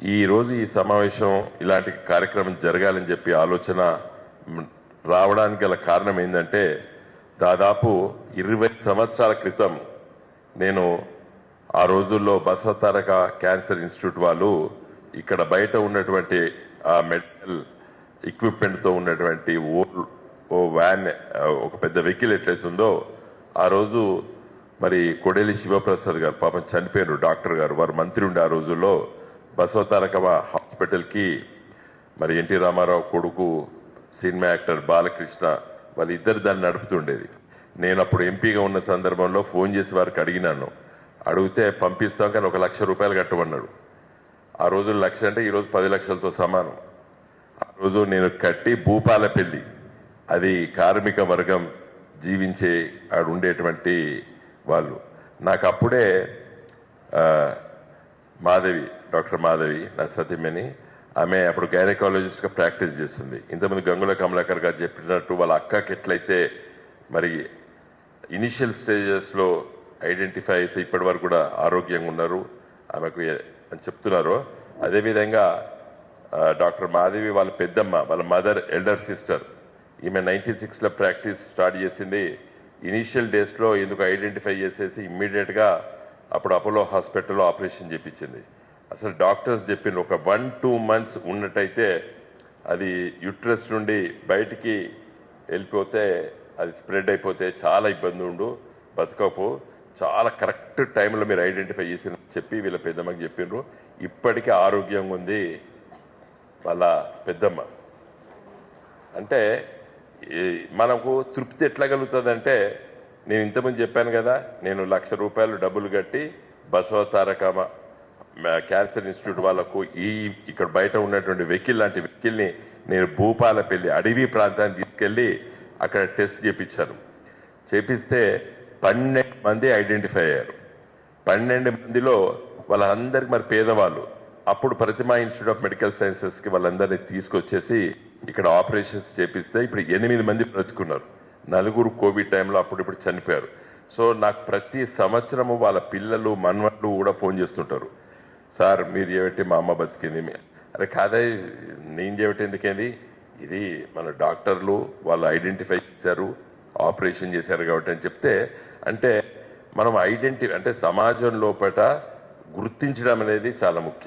ఈ రోజు ఈ సమావేశం ఇలాంటి కార్యక్రమం జరగాలని చెప్పి ఆలోచన రావడానికి గల కారణం ఏంటంటే దాదాపు ఇరవై సంవత్సరాల క్రితం నేను ఆ రోజుల్లో బసవతారక క్యాన్సర్ ఇన్స్టిట్యూట్ వాళ్ళు ఇక్కడ బయట ఉన్నటువంటి ఆ మెడికల్ ఎక్విప్మెంట్తో ఉన్నటువంటి ఓ ఓ వ్యాన్ ఒక పెద్ద వెహికల్ ఎట్లయితుందో ఆ రోజు మరి కొడేలి శివప్రసాద్ గారు పాపం చనిపోయారు డాక్టర్ గారు. వారు మంత్రి ఉండే ఆ రోజుల్లో బసవతారక హాస్పిటల్కి మరి ఎన్టీ రామారావు కొడుకు సినిమా యాక్టర్ బాలకృష్ణ వాళ్ళిద్దరు దాన్ని నడుపుతుండేది. నేను అప్పుడు ఎంపీగా ఉన్న సందర్భంలో ఫోన్ చేసి వారికి అడిగినాను. అడిగితే పంపిస్తాం కానీ ఒక లక్ష రూపాయలు కట్టమన్నాడు. ఆ రోజు లక్ష అంటే ఈరోజు పది లక్షలతో సమానం. ఆ రోజు నేను కట్టి భూపాలపల్లి అది కార్మిక వర్గం జీవించే ఆడు ఉండేటువంటి వాళ్ళు. నాకు అప్పుడే మాధవి డాక్టర్ మాధవి నా సతీమణి ఆమె అప్పుడు గైనకాలజిస్ట్గా ప్రాక్టీస్ చేస్తుంది. ఇంతకుముందు గంగుల కమలాకర్ గారు చెప్పినట్టు వాళ్ళ అక్కకి ఎట్లయితే మరి ఇనిషియల్ స్టేజెస్లో ఐడెంటిఫై అయితే ఇప్పటి వరకు కూడా ఆరోగ్యంగా ఉన్నారు ఆమెకు అని చెప్తున్నారు. అదేవిధంగా డాక్టర్ మాధవి వాళ్ళ పెద్దమ్మ వాళ్ళ మదర్ ఎల్డర్ సిస్టర్ ఈమె నైంటీ సిక్స్లో ప్రాక్టీస్ స్టార్ట్ చేసింది. ఇనీషియల్ డేస్లో ఎందుకు ఐడెంటిఫై చేసేసి ఇమ్మీడియట్గా అప్పుడు అపోలో హాస్పిటల్లో ఆపరేషన్ చేపించింది. అసలు డాక్టర్స్ చెప్పింది ఒక వన్ టూ మంత్స్ ఉన్నట్టయితే అది యుట్రస్ నుండి బయటికి వెళ్ళిపోతే అది స్ప్రెడ్ అయిపోతే చాలా ఇబ్బంది ఉండు బతకపో. చాలా కరెక్ట్ టైంలో మీరు ఐడెంటిఫై చేసి చెప్పి వీళ్ళ పెద్దమ్మకి చెప్పిండ్రు ఇప్పటికీ ఆరోగ్యంగా ఉంది వాళ్ళ పెద్దమ్మ. అంటే ఈ మనకు తృప్తి ఎట్లా కలుగుతుందంటే నేను ఇంతకుముందు చెప్పాను కదా నేను లక్ష రూపాయలు డబ్బులు కట్టి బసవ తారకమ క్యాన్సర్ ఇన్స్టిట్యూట్ వాళ్ళకు ఈ ఇక్కడ బయట ఉన్నటువంటి వెహికల్ లాంటి వెహికల్ని నేను భూపాలపల్లి అడవి ప్రాంతాన్ని తీసుకెళ్ళి అక్కడ టెస్ట్ చేపించాను. చేపిస్తే పన్నెండు మంది ఐడెంటిఫై అయ్యారు. పన్నెండు మందిలో వాళ్ళందరికీ మరి పేదవాళ్ళు. అప్పుడు ప్రతిమా ఇన్స్టిట్యూట్ ఆఫ్ మెడికల్ సైన్సెస్కి వాళ్ళందరినీ తీసుకొచ్చేసి ఇక్కడ ఆపరేషన్స్ చేపిస్తే ఇప్పుడు ఎనిమిది మంది బ్రతుకున్నారు. నలుగురు కోవిడ్ టైంలో అప్పుడు ఇప్పుడు చనిపోయారు. సో నాకు ప్రతి సంవత్సరము వాళ్ళ పిల్లలు మన్వళ్ళు కూడా ఫోన్ చేస్తుంటారు. సార్ మీరు చేయబట్టి మా అమ్మ బతికింది? అరే కాదే నేను చేయబట్టి ఎందుకేంది? ఇది మన డాక్టర్లు వాళ్ళు ఐడెంటిఫై చేశారు ఆపరేషన్ చేశారు కాబట్టి అని చెప్తే అంటే మనం ఐడెంటి అంటే సమాజం లోపల గుర్తించడం అనేది చాలా ముఖ్యం.